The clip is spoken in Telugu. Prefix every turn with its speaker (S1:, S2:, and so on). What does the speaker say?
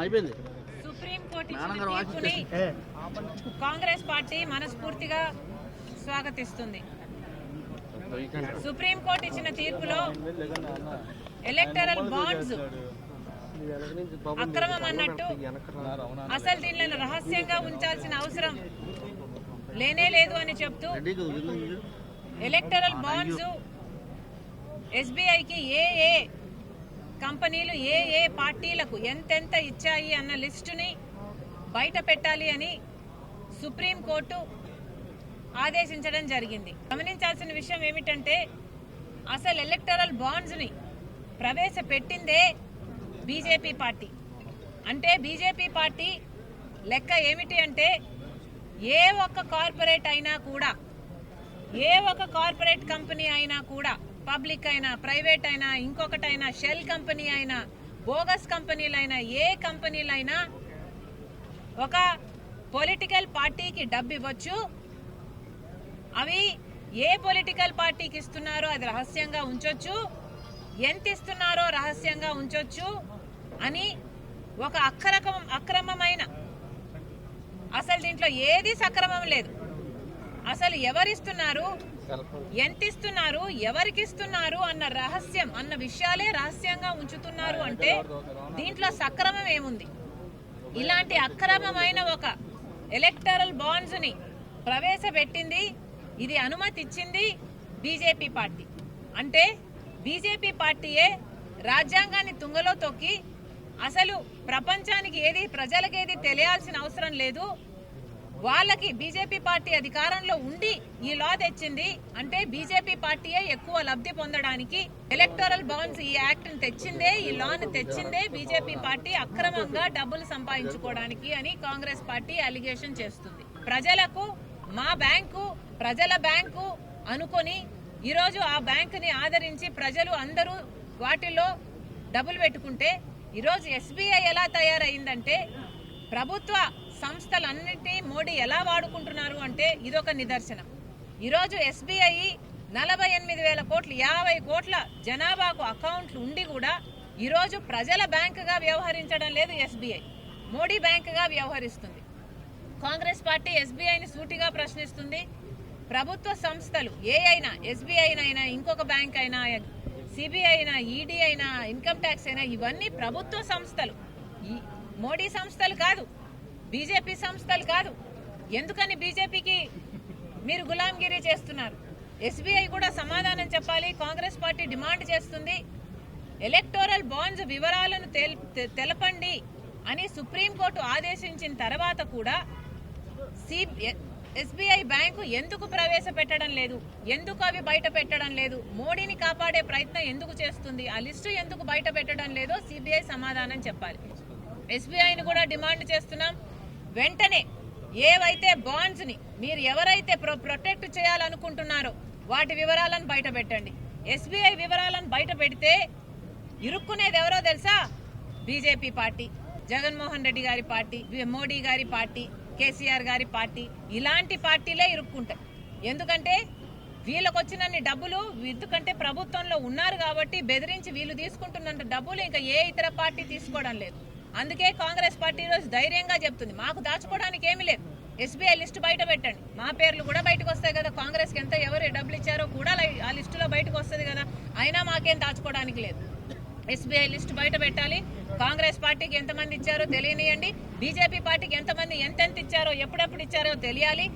S1: అయిపోయింది
S2: సుప్రీంకోర్టు కాంగ్రెస్ పార్టీ మనస్ఫూర్తిగా స్వాగతిస్తుంది సుప్రీంకోర్టు ఇచ్చిన తీర్పులో ఎలక్టరల్ బాండ్స్ అక్రమం అన్నట్టు అసలు దీనిలో రహస్యంగా ఉంచాల్సిన అవసరం లేనే లేదు అని చెప్తూ. ఎలక్టరల్ బాండ్స్ ఎస్బీఐకి ఏ ఏ కంపెనీలు ఏ ఏ పార్టీలకు ఎంతెంత ఇచ్చాయి అన్న లిస్టుని బయట పెట్టాలి అని సుప్రీంకోర్టు ఆదేశించడం జరిగింది. గమనించాల్సిన విషయం ఏమిటంటే అసలు ఎలక్టరల్ బాండ్స్ని ప్రవేశపెట్టిందే బీజేపీ పార్టీ. అంటే బీజేపీ పార్టీ లెక్క ఏమిటి అంటే ఏ ఒక్క కార్పొరేట్ అయినా కూడా ఏ ఒక కార్పొరేట్ కంపెనీ అయినా కూడా పబ్లిక్ అయినా ప్రైవేట్ అయినా ఇంకొకటైనా షెల్ కంపెనీ అయినా బోగస్ కంపెనీలైనా ఏ కంపెనీలైనా ఒక పొలిటికల్ పార్టీకి డబ్బు ఇవ్వచ్చు. అవి ఏ పొలిటికల్ పార్టీకి ఇస్తున్నారో అది రహస్యంగా ఉంచొచ్చు. ఎంత ఇస్తున్నారో రహస్యంగా ఉంచొచ్చు అని ఒక అక్రమం అక్రమమైన అసలు దీంట్లో ఏది సక్రమం లేదు. అసలు ఎవరిస్తున్నారు? ఎంత ఇస్తున్నారు ఎవరికి ఇస్తున్నారు అన్న రహస్యం అన్న విషయాలే రహస్యంగా ఉంచుతున్నారు అంటే దీంట్లో సక్రమం ఏముంది? ఇలాంటి అక్రమమైన ఒక ఎలక్టరల్ బాండ్స్ని ప్రవేశపెట్టింది ఇది అనుమతి ఇచ్చింది బీజేపీ పార్టీ. అంటే బీజేపీ పార్టీయే రాజ్యాంగాన్ని తుంగలో తొక్కి అసలు ప్రపంచానికి ఏది ప్రజలకు ఏది తెలియాల్సిన అవసరం లేదు వాళ్ళకి బీజేపీ పార్టీ అధికారంలో ఉండి ఈ లా తెచ్చింది అంటే బీజేపీ పార్టీయే ఎక్కువ లబ్ధి పొందడానికి ఎలక్టోరల్ బాండ్స్ ఈ యాక్ట్ తెచ్చిందే ఈ లాను తెచ్చిందే బీజేపీ పార్టీ అక్రమంగా డబ్బులు సంపాదించుకోవడానికి అని కాంగ్రెస్ పార్టీ అలిగేషన్ చేస్తుంది. ప్రజలకు మా బ్యాంకు ప్రజల బ్యాంకు అనుకొని ఈరోజు ఆ బ్యాంకుని ఆదరించి ప్రజలు అందరూ వాటిలో డబ్బులు పెట్టుకుంటే ఈరోజు ఎస్బీఐ ఎలా తయారైందంటే ప్రభుత్వ సంస్థలన్నింటినీ మోడీ ఎలా వాడుకుంటున్నారు అంటే ఇదొక నిదర్శనం. ఈరోజు ఎస్బీఐ నలభై ఎనిమిది వేల కోట్లు యాభై కోట్ల జనాభాకు అకౌంట్లు ఉండి కూడా ఈరోజు ప్రజల బ్యాంకుగా వ్యవహరించడం లేదు ఎస్బీఐ. మోడీ బ్యాంకుగా వ్యవహరిస్తుంది. కాంగ్రెస్ పార్టీ ఎస్బీఐని సూటిగా ప్రశ్నిస్తుంది. ప్రభుత్వ సంస్థలు ఏ అయినా ఎస్బీఐ అయినా ఇంకొక బ్యాంక్ అయినా సిబిఐ అయినా ఈడీ అయినా ఇన్కమ్ ట్యాక్స్ అయినా ఇవన్నీ ప్రభుత్వ సంస్థలు. ఈ మోడీ సంస్థలు కాదు బీజేపీ సంస్థలు కాదు. ఎందుకని బీజేపీకి మీరు గులాంగిరి చేస్తున్నారు? ఎస్బీఐ కూడా సమాధానం చెప్పాలి. కాంగ్రెస్ పార్టీ డిమాండ్ చేస్తుంది. ఎలక్టోరల్ బాండ్స్ వివరాలను తెల్- తెలపండి అని సుప్రీంకోర్టు ఆదేశించిన తర్వాత కూడా సి ఎస్బీఐ బ్యాంకు ఎందుకు ప్రవేశపెట్టడం లేదు? ఎందుకు అవి బయట పెట్టడం లేదు? మోడీని కాపాడే ప్రయత్నం ఎందుకు చేస్తుంది? ఆ లిస్టు ఎందుకు బయట పెట్టడం లేదో సిబిఐ సమాధానం చెప్పాలి. ఎస్బీఐని కూడా డిమాండ్ చేస్తున్నాం. వెంటనే ఏవైతే బాండ్స్ని మీరు ఎవరైతే ప్రొ ప్రొటెక్ట్ చేయాలనుకుంటున్నారో వాటి వివరాలను బయట పెట్టండి. ఎస్బీఐ వివరాలను బయట పెడితే ఇరుక్కునేది ఎవరో తెలుసా? బీజేపీ పార్టీ జగన్మోహన్ రెడ్డి గారి పార్టీ మోడీ గారి పార్టీ కేసీఆర్ గారి పార్టీ ఇలాంటి పార్టీలే ఇరుక్కుంటాయి. ఎందుకంటే వీళ్ళకు వచ్చినన్ని డబ్బులు ఎందుకంటే ప్రభుత్వంలో ఉన్నారు కాబట్టి బెదిరించి వీళ్ళు తీసుకుంటున్న డబ్బులు ఇంకా ఏ ఇతర పార్టీ తీసుకోవడం లేదు. అందుకే కాంగ్రెస్ పార్టీ ఈరోజు ధైర్యంగా చెప్తుంది. మాకు దాచుకోవడానికి ఏమీ లేదు. ఎస్బీఐ లిస్ట్ బయట పెట్టండి. మా పేర్లు కూడా బయటకు వస్తాయి కదా. కాంగ్రెస్కి ఎంత ఎవరు డబ్బులు ఇచ్చారో కూడా ఆ లిస్టులో బయటకు వస్తుంది కదా. అయినా మాకేం దాచుకోవడానికి లేదు. ఎస్బీఐ లిస్ట్ బయట పెట్టాలి. కాంగ్రెస్ పార్టీకి ఎంతమంది ఇచ్చారో తెలియనియండి. బీజేపీ పార్టీకి ఎంతమంది ఎంతెంత ఇచ్చారో ఎప్పుడెప్పుడు ఇచ్చారో తెలియాలి.